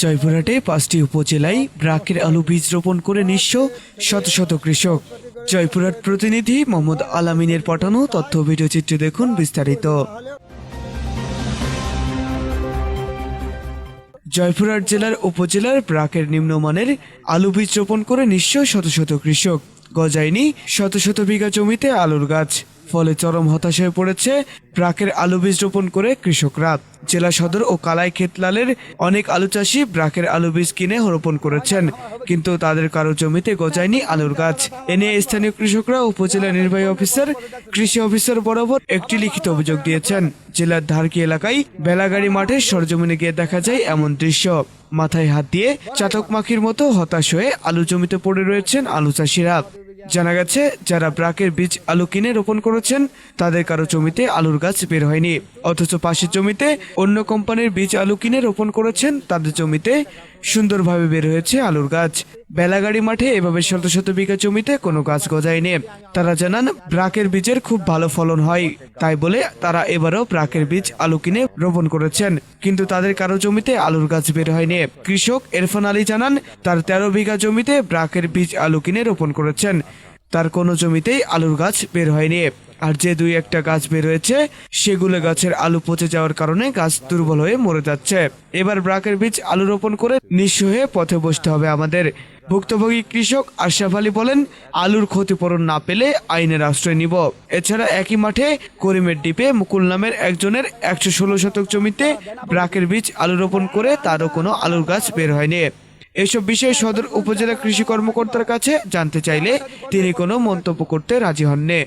জয়পুরহাটে পাঁচটি উপজেলায় ব্রাকের আলু বীজ রোপণ করে নিঃস্ব শত শত কৃষক। জয়পুরহাট প্রতিনিধি মোহাম্মদ আলামিনের পাঠানো তথ্য ও ভিডিও চিত্রে দেখুন বিস্তারিত। জয়পুরহাট জেলার উপজেলার ব্রাকের নিম্নমানের আলু বীজ রোপণ করে নিঃস্ব শত শত কৃষক। গজায়নি শত শত বিঘা জমিতে আলুর গাছ। ফলে চরম হতাশায় পড়েছে ব্রাকের আলু বীজ রোপণ করে কৃষকরা। জেলা সদর ও কালাই ক্ষেতলালের অনেক আলু চাষি ব্রাকের আলু বীজ কিনে রোপণ করেছেন, কিন্তু তাদের কারও জমিতে গজায়নি আলুর গাছ। এ নিয়ে স্থানীয় কৃষকরা উপজেলা নির্বাহী অফিসার, কৃষি অফিসার বরাবর একটি লিখিত অভিযোগ দিয়েছেন। জেলার ধারকি এলাকায় বেলাগাড়ি মাঠে সরজমিনে গিয়ে দেখা যায় এমন দৃশ্য। মাথায় হাত দিয়ে চাতক মাখির মতো হতাশ হয়ে আলু জমিতে পড়ে রয়েছেন আলু চাষিরা। জানা গেছে, যারা ব্রাকের বীজ আলু কিনে রোপণ করেছেন, তাদের কারও জমিতে আলুর গাছ বের হয়নি। অথচ পাশের জমিতে অন্য কোম্পানির বীজ আলু কিনে রোপণ করেছেন, তাদের জমিতে সুন্দরভাবে বের হয়েছে আলুর গাছ। বেলাগাড়ি মাঠে এভাবে শত শত বিঘা জমিতে কোনো গাছ গজায়নি। তারা জানান, ব্রাকের বীজের খুব ভালো ফলন হয়। তাই বলে তারা এবারও ব্রাকের বীজ আলু কিনে রোপণ করেছেন। কিন্তু তাদের কারও জমিতে আলুর গাছ বের হয়নি। কৃষক এরফান আলী জানান, তার তেরো বিঘা জমিতে ব্রাকের বীজ আলু কিনে রোপণ করেছেন। তার কোনো জমিতেই আলুর গাছ বের হয়নি। আর যে দুই একটা গাছ বের হয়েছে, সেগুলো গাছের আলু পচে যাওয়ার কারণে গাছ দুর্বল হয়ে মরে যাচ্ছে। এবার ব্রাকের বীজ আলু রোপণ করে নিঃস্ব হয়ে পথে বসতে হবে আমাদের। ভুক্তভোগী কৃষক আশরাফ আলী বলেন, আলুর ক্ষতিপূরণ না পেলে আইনের আশ্রয় নিব। এছাড়া একই মাঠে করিমের ডিপে মুকুল নামের একজনের একশো ষোলো শতক জমিতে ব্রাকের বীজ আলু রোপণ করে তারও কোনো আলুর গাছ বের হয়নি। এসব বিষয়ে সদর উপজেলা কৃষি কর্মকর্তার কাছে জানতে চাইলে তিনি কোনো মন্তব্য করতে রাজি হননি।